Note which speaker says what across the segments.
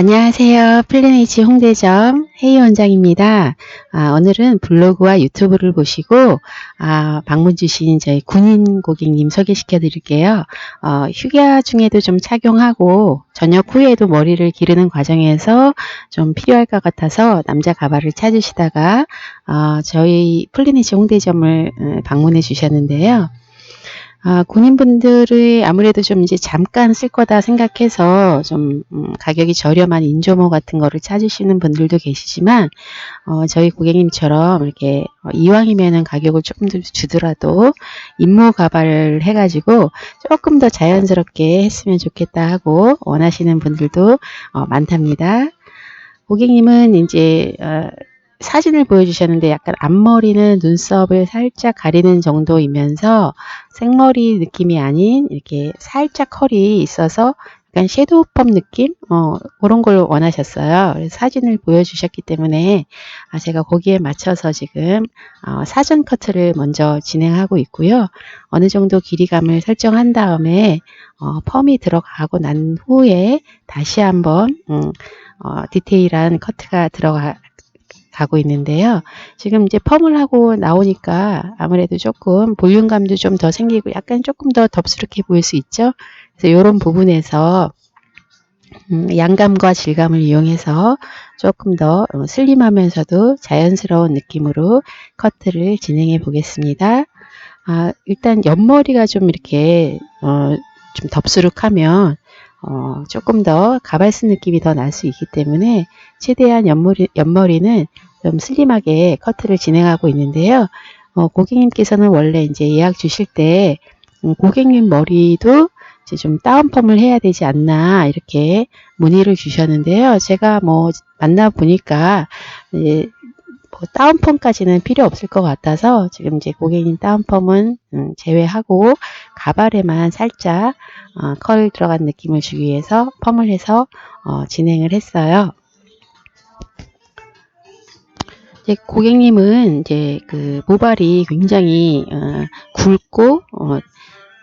Speaker 1: 안녕하세요. 플래니치 홍대점 회의 원장입니다. 아, 오늘은 블로그와 유튜브를 보시고 아, 방문 주신 저희 군인 고객님 소개시켜 드릴게요. 어, 휴가 중에도 좀 착용하고 저녁 후에도 머리를 기르는 과정에서 좀 필요할 것 같아서 남자 가발을 찾으시다가 어, 저희 플래니치 홍대점을 어, 방문해 주셨는데요. 아, 군인분들이 아무래도 좀 이제 잠깐 쓸 거다 생각해서 좀 음, 가격이 저렴한 인조모 같은 거를 찾으시는 분들도 계시지만 어, 저희 고객님처럼 이렇게 어, 이왕이면은 가격을 조금 더 주더라도 인모 가발을 해가지고 조금 더 자연스럽게 했으면 좋겠다 하고 원하시는 분들도 어, 많답니다. 고객님은 이제 어, 사진을 보여주셨는데 약간 앞머리는 눈썹을 살짝 가리는 정도이면서 생머리 느낌이 아닌 이렇게 살짝 컬이 있어서 약간 섀도우 펌 느낌? 어, 그런 걸 원하셨어요. 그래서 사진을 보여주셨기 때문에 아, 제가 거기에 맞춰서 지금 어, 사전 커트를 먼저 진행하고 있고요. 어느 정도 길이감을 설정한 다음에 어, 펌이 들어가고 난 후에 다시 한번 음, 어, 디테일한 커트가 들어가 가고 있는데요. 지금 이제 펌을 하고 나오니까 아무래도 조금 볼륨감도 좀 더 생기고 약간 조금 더 덥수룩해 보일 수 있죠. 그래서 이런 부분에서 음, 양감과 질감을 이용해서 조금 더 어, 슬림하면서도 자연스러운 느낌으로 커트를 진행해 보겠습니다. 아, 일단 옆머리가 좀 이렇게 어, 좀 덥수룩하면 어, 조금 더 가발 쓴 느낌이 더 날 수 있기 때문에 최대한 옆머리, 옆머리는 좀 슬림하게 커트를 진행하고 있는데요. 어, 고객님께서는 원래 이제 예약 주실 때 음, 고객님 머리도 이제 좀 다운펌을 해야 되지 않나 이렇게 문의를 주셨는데요. 제가 뭐 만나 보니까 이제 뭐 다운펌까지는 필요 없을 것 같아서 지금 이제 고객님 다운펌은 음, 제외하고 가발에만 살짝 어, 컬 들어간 느낌을 주기 위해서 펌을 해서 어, 진행을 했어요. 이제 고객님은 이제 그 모발이 굉장히 어, 굵고 어,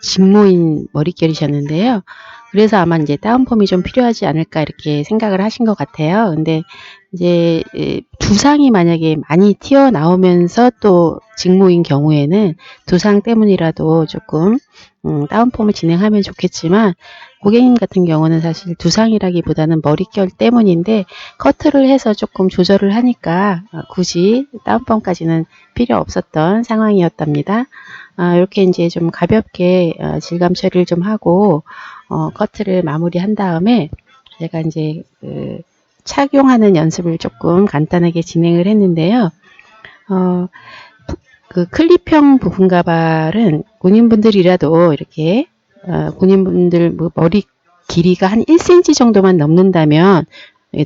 Speaker 1: 직모인 머릿결이셨는데요. 그래서 아마 이제 다운펌이 좀 필요하지 않을까 이렇게 생각을 하신 것 같아요. 근데 이제 두상이 만약에 많이 튀어나오면서 또 직모인 경우에는 두상 때문이라도 조금 음, 다운펌을 진행하면 좋겠지만 고객님 같은 경우는 사실 두상이라기보다는 머릿결 때문인데 커트를 해서 조금 조절을 하니까 어, 굳이 다운펌까지는 필요 없었던 상황이었답니다. 아, 이렇게 이제 좀 가볍게 어, 질감 처리를 좀 하고 어, 커트를 마무리한 다음에 제가 이제 그 착용하는 연습을 조금 간단하게 진행을 했는데요. 어, 그 클립형 부분 가발은 군인분들이라도 이렇게 어, 군인분들 뭐 머리 길이가 한 1cm 정도만 넘는다면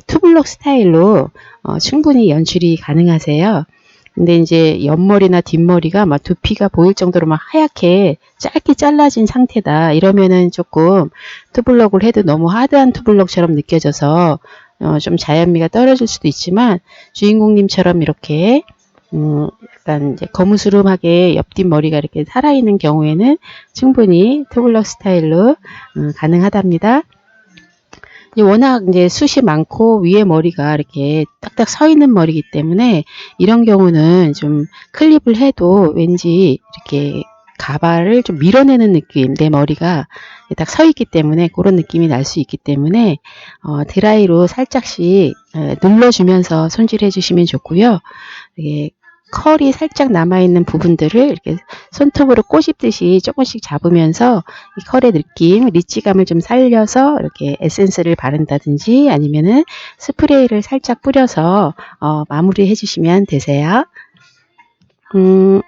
Speaker 1: 투블럭 스타일로 어, 충분히 연출이 가능하세요. 근데 이제 옆머리나 뒷머리가 막 두피가 보일 정도로 막 하얗게 짧게 잘라진 상태다. 이러면은 조금 투블럭을 해도 너무 하드한 투블럭처럼 느껴져서 어, 좀 자연미가 떨어질 수도 있지만 주인공님처럼 이렇게 음, 약간 이제 거무스름하게 옆뒷 머리가 이렇게 살아있는 경우에는 충분히 투블럭 스타일로 음, 가능하답니다. 워낙 이제 숱이 많고 위에 머리가 이렇게 딱딱 서 있는 머리이기 때문에 이런 경우는 좀 클립을 해도 왠지 이렇게 가발을 좀 밀어내는 느낌, 내 머리가 딱 서 있기 때문에 그런 느낌이 날 수 있기 때문에 어, 드라이로 살짝씩 에, 눌러주면서 손질해 주시면 좋고요. 컬이 살짝 남아있는 부분들을 이렇게 손톱으로 꼬집듯이 조금씩 잡으면서 이 컬의 느낌, 리치감을 좀 살려서 이렇게 에센스를 바른다든지 아니면은 스프레이를 살짝 뿌려서 어, 마무리 해주시면 되세요. 음,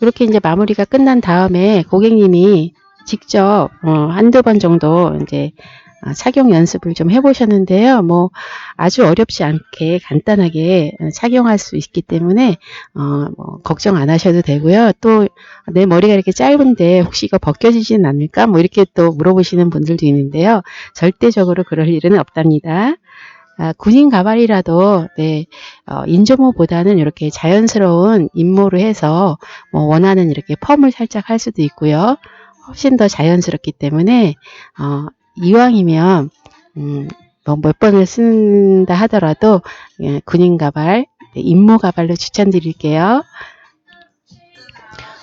Speaker 1: 이렇게 이제 마무리가 끝난 다음에 고객님이 직접 어, 한두 번 정도 이제 아, 착용 연습을 좀 해보셨는데요. 뭐 아주 어렵지 않게 간단하게 어, 착용할 수 있기 때문에 어, 뭐 걱정 안 하셔도 되고요. 또 내 머리가 이렇게 짧은데 혹시 이거 벗겨지지는 않을까? 뭐 이렇게 또 물어보시는 분들도 있는데요. 절대적으로 그럴 일은 없답니다. 아, 군인 가발이라도 네, 어, 인조모보다는 이렇게 자연스러운 인모로 해서 뭐 원하는 이렇게 펌을 살짝 할 수도 있고요. 훨씬 더 자연스럽기 때문에 어, 이왕이면 음, 뭐몇 번을 쓴다 하더라도 예, 군인 가발, 네, 인모 가발로 추천드릴게요.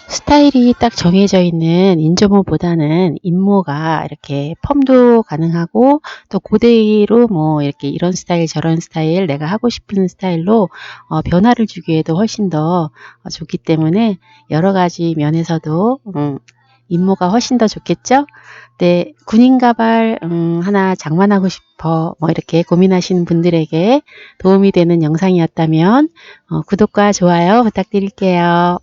Speaker 1: 스타일이 딱 정해져 있는 인조모보다는 인모가 이렇게 펌도 가능하고 또 그대로 뭐 이렇게 이런 스타일 저런 스타일 내가 하고 싶은 스타일로 어, 변화를 주기에도 훨씬 더 어, 좋기 때문에 여러 가지 면에서도 음, 인모가 훨씬 더 좋겠죠? 네, 군인 가발 음, 하나 장만하고 싶어 뭐 이렇게 고민하시는 분들에게 도움이 되는 영상이었다면 어, 구독과 좋아요 부탁드릴게요.